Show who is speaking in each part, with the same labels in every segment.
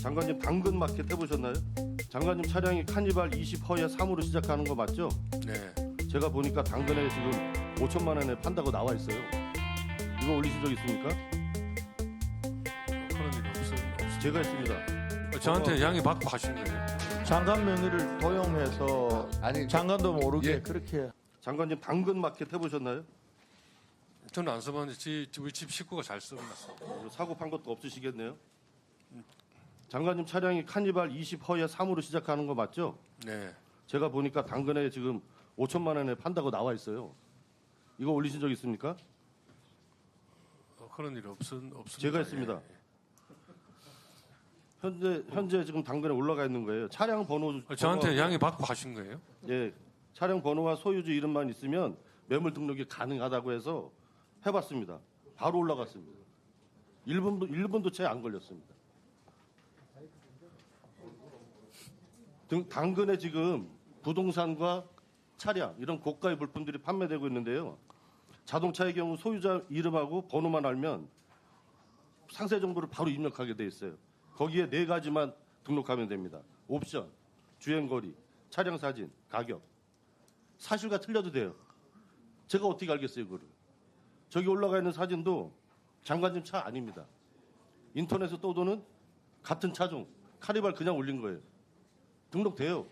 Speaker 1: 장관님 당근 마켓 해보셨나요? 장관님 차량이 카니발 20허에 3으로 시작하는 거 맞죠?
Speaker 2: 네.
Speaker 1: 제가 보니까 당근에 지금 5천만 원에 판다고 나와 있어요. 이거 올리신 적 있습니까?
Speaker 2: 그런 일이 없, 없
Speaker 1: 제가 했습니다.
Speaker 2: 저한테 양해 받고 하신 거예요.
Speaker 3: 장관 명의를 도용해서
Speaker 4: 아니
Speaker 3: 장관도 모르게
Speaker 4: 예.
Speaker 3: 그렇게
Speaker 1: 장관님 당근 마켓 해보셨나요?
Speaker 2: 저는 안 써봤는데 지- 우리 집 식구가 잘 씁니다.
Speaker 1: 사고 판 것도 없으시겠네요. 장관님 차량이 카니발 20허에 3으로 시작하는 거 맞죠?
Speaker 2: 네.
Speaker 1: 제가 보니까 당근에 지금 5천만 원에 판다고 나와 있어요. 이거 올리신 적 있습니까?
Speaker 2: 어, 그런 일이 없, 없습니다.
Speaker 1: 제가 했습니다.
Speaker 2: 예.
Speaker 1: 현재 현재 지금 당근에 올라가 있는 거예요. 차량 번호
Speaker 2: 어, 저한테 양해 받고 하신 거예요.
Speaker 1: 예, 차량 번호와 소유주 이름만 있으면 매물 등록이 가능하다고 해서 해봤습니다. 바로 올라갔습니다. 1분도 1분도 채 안 걸렸습니다. 등, 당근에 지금 부동산과 차량 이런 고가의 물품들이 판매되고 있는데요. 자동차의 경우 소유자 이름하고 번호만 알면 상세 정보를 바로 입력하게 돼 있어요. 거기에 네 가지만 등록하면 됩니다. 옵션, 주행거리, 차량 사진, 가격. 사실과 틀려도 돼요. 제가 어떻게 알겠어요, 그거를. 저기 올라가 있는 사진도 장관님 차 아닙니다. 인터넷에 떠도는 같은 차종, 카니발 그냥 올린 거예요. 등록돼요.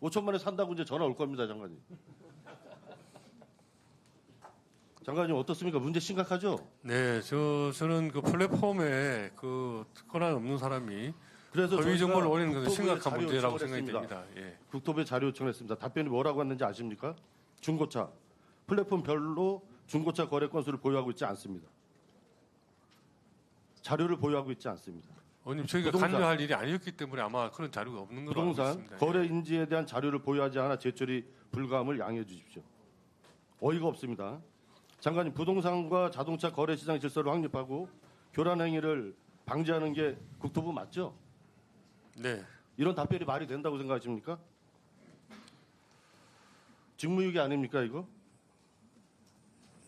Speaker 1: 5천만에 산다고 이제 전화 올 겁니다, 장관님. 장관님 어떻습니까? 문제 심각하죠?
Speaker 2: 네, 저 저는 그 플랫폼에 그 권한 없는 사람이
Speaker 1: 그래서 저희가
Speaker 2: 정보를 올리는 것은 심각한 문제라고 생각이. 됩니다. 예.
Speaker 1: 국토부에 자료 요청했습니다. 답변이 뭐라고 왔는지 아십니까? 중고차 플랫폼별로 중고차 거래 건수를 보유하고 있지 않습니다. 자료를 보유하고 있지 않습니다.
Speaker 2: 의원님 저희가
Speaker 1: 부동산.
Speaker 2: 관여할 일이 아니었기 때문에 아마 그런 자료가 없는 걸로 알고
Speaker 1: 부동산
Speaker 2: 있습니다. 예.
Speaker 1: 거래 인지에 대한 자료를 보유하지 않아 제출이 불가함을 양해해 주십시오. 어이가 없습니다. 장관님 부동산과 자동차 거래 시장 질서를 확립하고 교란 행위를 방지하는 게 국토부 맞죠?
Speaker 2: 네.
Speaker 1: 이런 답변이 말이 된다고 생각하십니까? 직무유기 아닙니까 이거?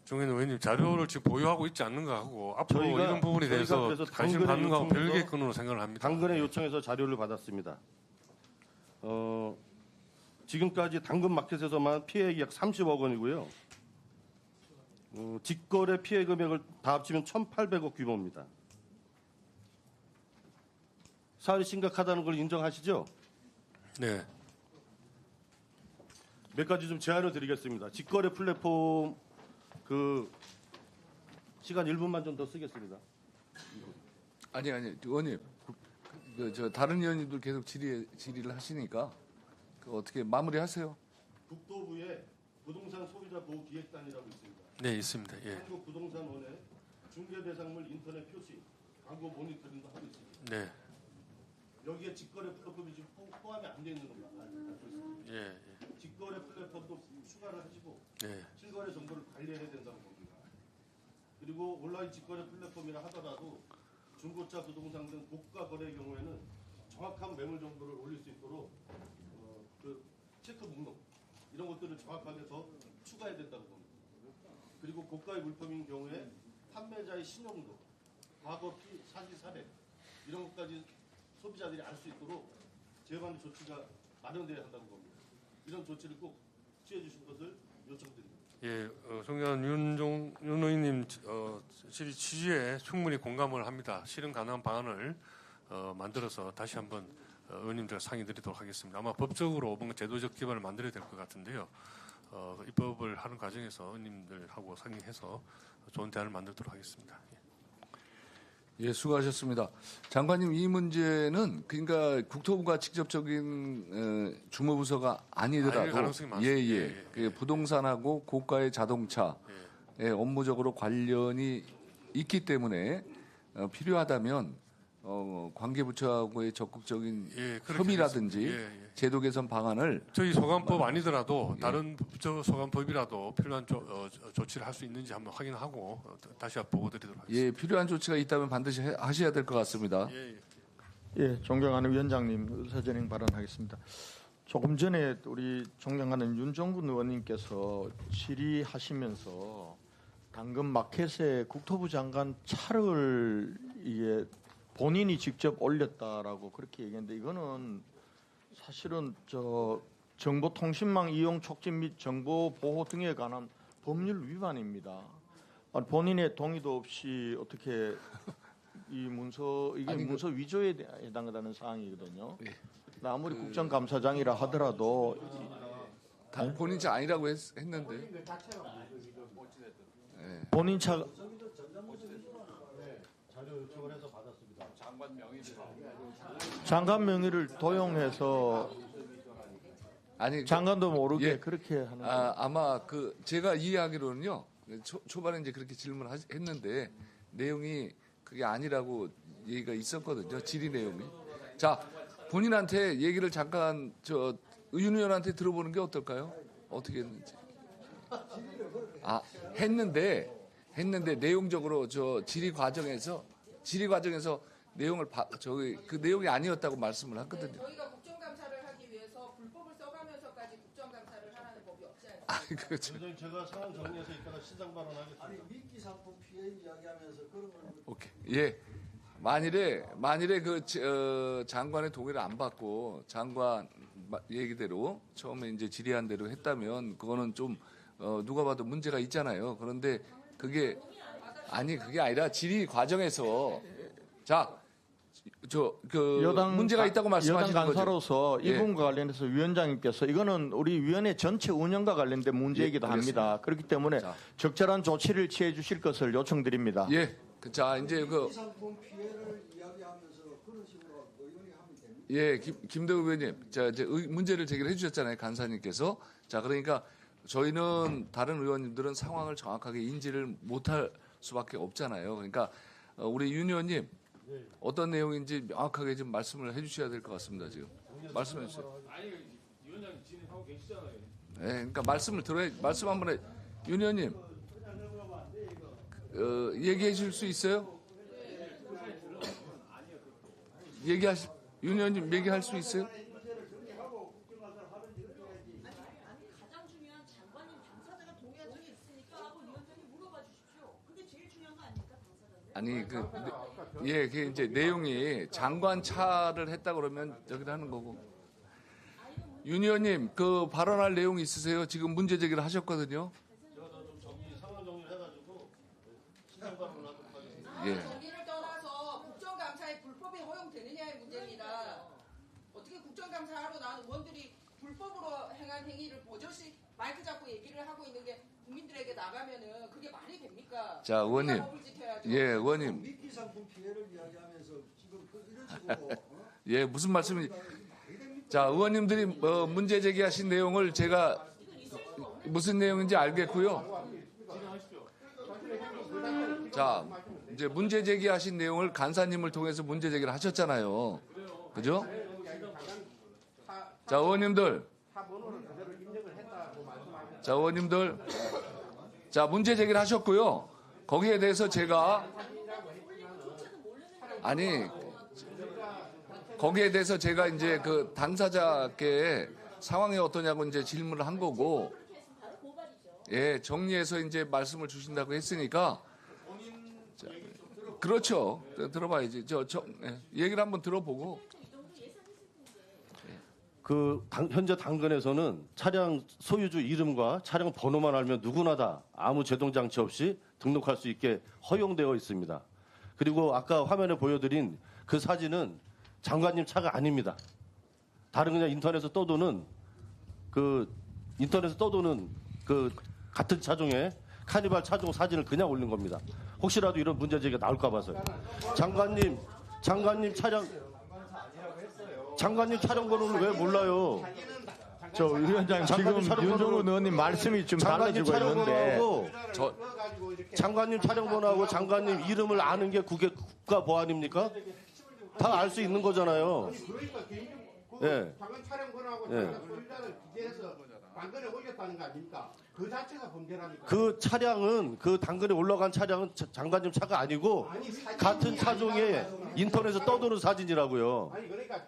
Speaker 2: 종현 의원님 자료를 지금 보유하고 있지 않는 거하고 앞으로
Speaker 1: 저희가-
Speaker 2: 이런 부분에 대해서 관심
Speaker 1: 당근의
Speaker 2: 받는 거하고
Speaker 1: 요청에서
Speaker 2: 별개 건으로 생각을 합니다.
Speaker 1: 당근에 요청해서 자료를 받았습니다. 어, 지금까지 당근 마켓에서만 피해액이 약 30억 원이고요. 어, 직거래 피해 금액을 다 합치면 1,800억 규모입니다. 사안이 심각하다는 걸 인정하시죠?
Speaker 2: 네.
Speaker 1: 몇 가지 좀 제안을 드리겠습니다. 직거래 플랫폼 그 시간 1분만 좀 더 쓰겠습니다.
Speaker 4: 아니 아니 의원님 그, 저 다른 의원님들 계속 질의 질의를 하시니까 그 어떻게 마무리하세요?
Speaker 1: 국토부에 부동산 소비자 보호 기획단이라고 있습니다.
Speaker 2: 네, 있습니다. 예.
Speaker 1: 한국 부동산원의 중개 대상물 인터넷 표시, 광고 모니터링도 하고 있습니다.
Speaker 2: 네.
Speaker 1: 여기에 직거래 플랫폼이 지금 포- 포함이 안 돼 있는 겁니다. 알고 있습니다.
Speaker 2: 예. 예.
Speaker 1: 직거래 플랫폼도 추가를 하시고
Speaker 2: 네.
Speaker 1: 실거래 정보를 관리해야 된다는 겁니다. 그리고 온라인 직거래 플랫폼이라 하더라도 중고차 부동산 등 고가 거래의 경우에는 정확한 매물 정보를 올릴 수 있도록 어, 그 체크 목록 이런 것들을 정확하게 더 추가해야 된다는 겁니다. 그리고 고가의 물품인 경우에 판매자의 신용도, 과거 피, 사기 사례 이런 것까지 소비자들이 알 수 있도록 제반 조치가 마련돼야 한다는 겁니다. 이런 조치를 꼭 취해 주실 것을 요청드립니다.
Speaker 2: 예, 어, 송현 윤종 윤 의원님 어, 질의 취지에 충분히 공감을 합니다. 실현 가능한 방안을 어, 만들어서 다시 한번 어, 의원님들 상의드리도록 하겠습니다. 아마 법적으로 뭔가 제도적 기반을 만들어야 될 것 같은데요. 어, 입법을 하는 과정에서 의원님들하고 상의해서 좋은 대안을 만들도록 하겠습니다. 예.
Speaker 4: 예 수고하셨습니다. 장관님 이 문제는 그러니까 국토부가 직접적인 어, 주무부서가 아니더라도
Speaker 2: 많습니다.
Speaker 4: 예예
Speaker 2: 예, 예.
Speaker 4: 그 부동산하고 고가의 자동차 예, 업무적으로 관련이 있기 때문에 어, 필요하다면 어, 관계부처하고의 적극적인
Speaker 2: 예,
Speaker 4: 협의라든지.
Speaker 2: 예, 예.
Speaker 4: 제도 개선 방안을
Speaker 2: 저희 소관법 아니더라도
Speaker 4: 예.
Speaker 2: 다른 저 소관법이라도 필요한 조, 어, 조- 조치를 할 수 있는지 한번 확인하고 어, 다시 보고 드리도록 하겠습니다.
Speaker 4: 예 필요한 조치가 있다면 반드시 해- 하셔야 될 것 같습니다.
Speaker 2: 예, 예.
Speaker 3: 예, 존경하는 위원장님 의사진행 발언하겠습니다. 조금 전에 우리 존경하는 윤종군 의원님께서 질의하시면서 당근 마켓에 국토부 장관 차를 이게 본인이 직접 올렸다라고 그렇게 얘기했는데 이거는 사실은 저 정보통신망 이용 촉진 및 정보 보호 등에 관한 법률 위반입니다. 본인의 동의도 없이 어떻게 이 문서 이게
Speaker 4: 아니, 그-
Speaker 3: 문서 위조에 대- 해당하는 사항이거든요.
Speaker 4: 예.
Speaker 3: 아무리 국정감사장이라 하더라도
Speaker 4: 다 본인 차 아니라고 했, 했는데. 예.
Speaker 3: 본인 차 장관 명의를 도용해서
Speaker 4: 아니 그-
Speaker 3: 장관도 모르게
Speaker 4: 예.
Speaker 3: 그렇게 하는 거
Speaker 4: 아, 아마 그 제가 이해하기로는요. 초, 초반에 이제 그렇게 질문을 하- 했는데 내용이 그게 아니라고 얘기가 있었거든요. 질의 내용이. 자, 본인한테 얘기를 잠깐 저윤 의원한테 들어보는 게 어떨까요? 어떻게 했는지. 아, 했는데 했는데 내용적으로 저 질의 과정에서 질의 과정에서 내용을 바, 저기 그 내용이 아니었다고 말씀을 했거든요.
Speaker 5: 네, 저희가 국정감사를 하기 위해서 불법을 써가면서까지 국정감사를 하라는 법이 없지 않습니까?
Speaker 4: 아, 그렇죠.
Speaker 1: 소장님 제가 상황 정리해서 이따가 시장 발언하겠습니다.
Speaker 6: 아니 미끼 상품 피해 이야기하면서 그런 걸
Speaker 4: 오케이. 예. 만일에 만일에 그 지- 어, 장관의 동의를 안 받고 장관 마- 얘기대로 처음에 이제 질의한 대로 했다면 그거는 좀 어, 누가 봐도 문제가 있잖아요. 그런데 그게 아니 그게 아니라 질의 과정에서 자. 저 그
Speaker 3: 여당
Speaker 4: 문제가
Speaker 3: 가-
Speaker 4: 있다고
Speaker 3: 여당
Speaker 4: 말씀하시는 거죠.
Speaker 3: 간사로서
Speaker 4: 예.
Speaker 3: 이분과 관련해서 위원장님께서 이거는 우리 위원회 전체 운영과 관련된 문제이기도
Speaker 4: 예,
Speaker 3: 합니다. 그렇기 때문에
Speaker 4: 자.
Speaker 3: 적절한 조치를 취해 주실 것을 요청드립니다.
Speaker 4: 예. 그, 자 이제 그. 예, 김, 김대우 의원님, 자, 이제 의- 문제를 제기를 해주셨잖아요, 간사님께서. 자, 그러니까 저희는 다른 의원님들은 상황을 정확하게 인지를 못할 수밖에 없잖아요. 그러니까 어, 우리 윤 의원님 어떤 내용인지 명확하게 좀 말씀을 해주셔야 될 것 같습니다. 지금 말씀해 주세요. 아니, 위원장님 진행하고 계시잖아요. 네, 그러니까 말씀을 들어야 말씀 한번 해. 윤 의원님, 어, 얘기해 줄 수 있어요? 얘기하시, 윤 의원님 얘기할 수 있어요?
Speaker 7: 가장 중요한 장관님 당사자가 동의한 적이 있으니까 하고 위원장이 물어봐 주십시오. 그게 제일 중요한 거 아닙니까 당사자인데?
Speaker 4: 아니 그 예, 그 이제 내용이 장관 차를 했다 그러면 저기를 하는 거고. 윤 의원님 그 발언할 내용 있으세요? 지금 문제 제기를 하셨거든요. 예.
Speaker 5: 정의를 떠나서 국정감사에 불법이 허용되느냐의 문제입니다. 어떻게 국정감사하러 나온 의원들이 불법으로 행한 행위를 버젓이 마이크 잡고 얘기를 하고 있는 게 국민들에게 나가면은 그게 말이 됩니까?
Speaker 4: 자, 의원님. 예, 의원님.
Speaker 6: 미끼 상품 피해를 이야기하면서 지금 그 이런 식으로 어?
Speaker 4: 예, 무슨 말씀이 자, 의원님들이 어, 문제 제기하신 내용을 제가 무슨 내용인지 알겠고요. 자, 이제 문제 제기하신 내용을 간사님을 통해서 문제 제기를 하셨잖아요. 그죠? 자, 의원님들. 자, 의원님들. 자, 문제 제기를 하셨고요. 거기에 대해서 제가 아니 거기에 대해서 제가 이제 그 당사자께 상황이 어떠냐고 이제 질문을 한 거고, 예, 정리해서 이제 말씀을 주신다고 했으니까, 자, 그렇죠. 들어봐야지. 저, 저, 예, 얘기를 한번 들어보고,
Speaker 1: 그 당- 현재 당근에서는 차량 소유주 이름과 차량 번호만 알면 누구나 다 아무 제동 장치 없이 등록할 수 있게 허용되어 있습니다. 그리고 아까 화면에 보여드린 그 사진은 장관님 차가 아닙니다. 다른 그냥 인터넷에서 떠도는 그 인터넷에서 떠도는 그 같은 차종의 카니발 차종 사진을 그냥 올린 겁니다. 혹시라도 이런 문제 제기가 나올까 봐서요. 장관님, 장관님 차량 장관님 촬영 번호를 왜 몰라요?
Speaker 3: 저 위원장님
Speaker 1: 장관님
Speaker 3: 지금
Speaker 1: 촬영
Speaker 3: 윤종훈 의원님 말씀이 좀
Speaker 1: 장관님
Speaker 3: 달라지고 있는데
Speaker 1: 번호하고
Speaker 4: 저,
Speaker 1: 장관님 촬영 번호하고 장관님 이름을 아는 게 국회 국가 보안입니까? 다 알 수 있는 거잖아요. 예.
Speaker 8: 장관 촬영 권하고
Speaker 1: 예.
Speaker 8: 장관 소유자를 기재해서 당근에 올렸다는 거 아닙니까? 그 자체가 범죄라니까.
Speaker 1: 그 차량은 그 당근에 올라간 차량은 자- 장관님 차가 아니고
Speaker 8: 아니, 사진이
Speaker 1: 같은 차종의
Speaker 8: 아니라
Speaker 1: 인터넷에 떠도는 사진이라고요.
Speaker 8: 아니 그러니까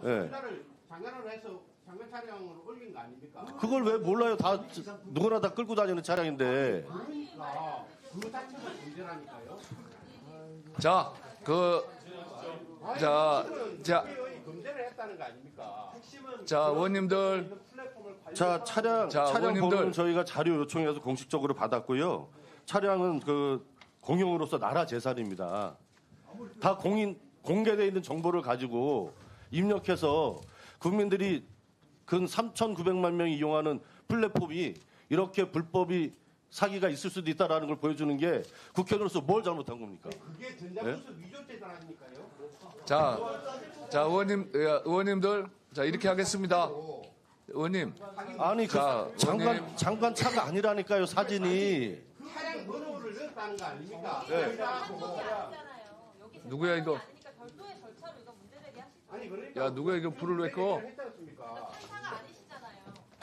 Speaker 8: 하고
Speaker 1: 예.
Speaker 8: 소유자를 장관으로 해서 장관 촬영으로 올린 거 아닙니까?
Speaker 1: 그걸 왜 몰라요? 다 누구나 다 끌고 다니는 차량인데.
Speaker 8: 그러니까 그 자체가 범죄라니까요.
Speaker 4: 자, 그 자, 자,
Speaker 8: 국회의원이 검대를 했다는 거 아닙니까?
Speaker 4: 자, 의원님들,
Speaker 1: 자 차량
Speaker 4: 자,
Speaker 1: 차량
Speaker 4: 의원님들.
Speaker 1: 번호는 저희가 자료 요청해서 공식적으로 받았고요. 차량은 그 공용으로서 나라 재산입니다. 다 공인 공개돼 있는 정보를 가지고 입력해서 국민들이 근 3,900만 명이 이용하는 플랫폼이 이렇게 불법이 사기가 있을 수도 있다라는 걸 보여주는 게 국회의원으로서 뭘 잘못한 겁니까?
Speaker 8: 그게 전자부수 위조죄단 아닙니까요?
Speaker 4: 자, 자, 의원님, 예, 의원님들, 자, 이렇게 하겠습니다. 의원님,
Speaker 1: 아니 그
Speaker 4: 자,
Speaker 1: 장관
Speaker 4: 의원님.
Speaker 1: 장관 차가 아니라니까요 사진이.
Speaker 8: 차량 번호를 넣었다는 거 아닙니까?
Speaker 4: 누구야, 이거?
Speaker 7: 아니
Speaker 8: 그러니까
Speaker 4: 야, 누가 이거 불을 왜 꺼?
Speaker 8: 했지 않습니까?
Speaker 7: 판사가 아니시잖아요.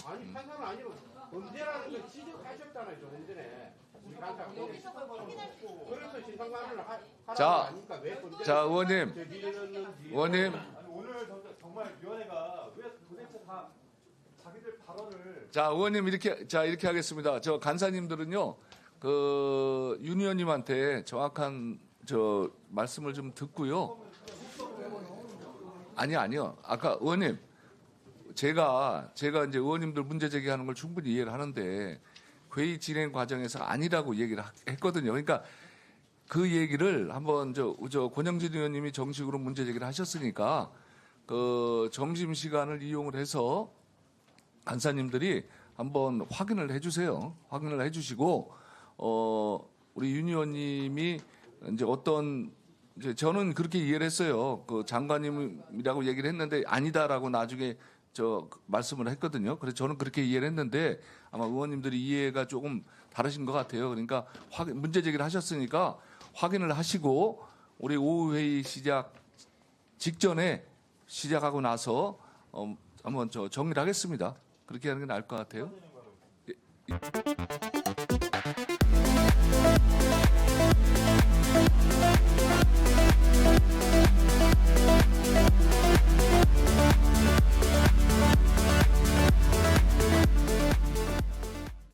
Speaker 8: 아니 판사는 아니고 범죄라는 걸 지적하셨잖아요 조금 전에. 우리 간사
Speaker 7: 여기서 그걸 확인할 수 있는
Speaker 8: 그래서 신상관을 하- 하라는
Speaker 4: 자?
Speaker 8: 왜
Speaker 4: 자, 의원님. 의원님,
Speaker 9: 오늘 정말 위원회가 왜 도대체 다 자기들 발언을
Speaker 4: 자, 의원님 이렇게, 자, 이렇게 하겠습니다. 저 간사님들은요, 그, 윤 의원님한테 정확한 저 말씀을 좀 듣고요. 아니, 아니요. 아까 의원님, 제가, 제가 이제 의원님들 문제 제기하는 걸 충분히 이해를 하는데, 회의 진행 과정에서 아니라고 얘기를 하- 했거든요. 그러니까 그 얘기를 한번 저, 저 권영진 의원님이 정식으로 문제 제기를 하셨으니까, 그 점심 시간을 이용을 해서 간사님들이 한번 확인을 해주세요. 확인을 해주시고 어 우리 윤 의원님이 이제 어떤 이제 저는 그렇게 이해를 했어요. 그 장관님이라고 얘기를 했는데 아니다라고 나중에 저 말씀을 했거든요. 그래서 저는 그렇게 이해를 했는데 아마 의원님들이 이해가 조금 다르신 것 같아요. 그러니까 확 문제 제기를 하셨으니까 확인을 하시고 우리 오후 회의 시작 직전에 시작하고 나서 어, 한번 저 정리를 하겠습니다. 그렇게 하는 게 나을 것 같아요. 예.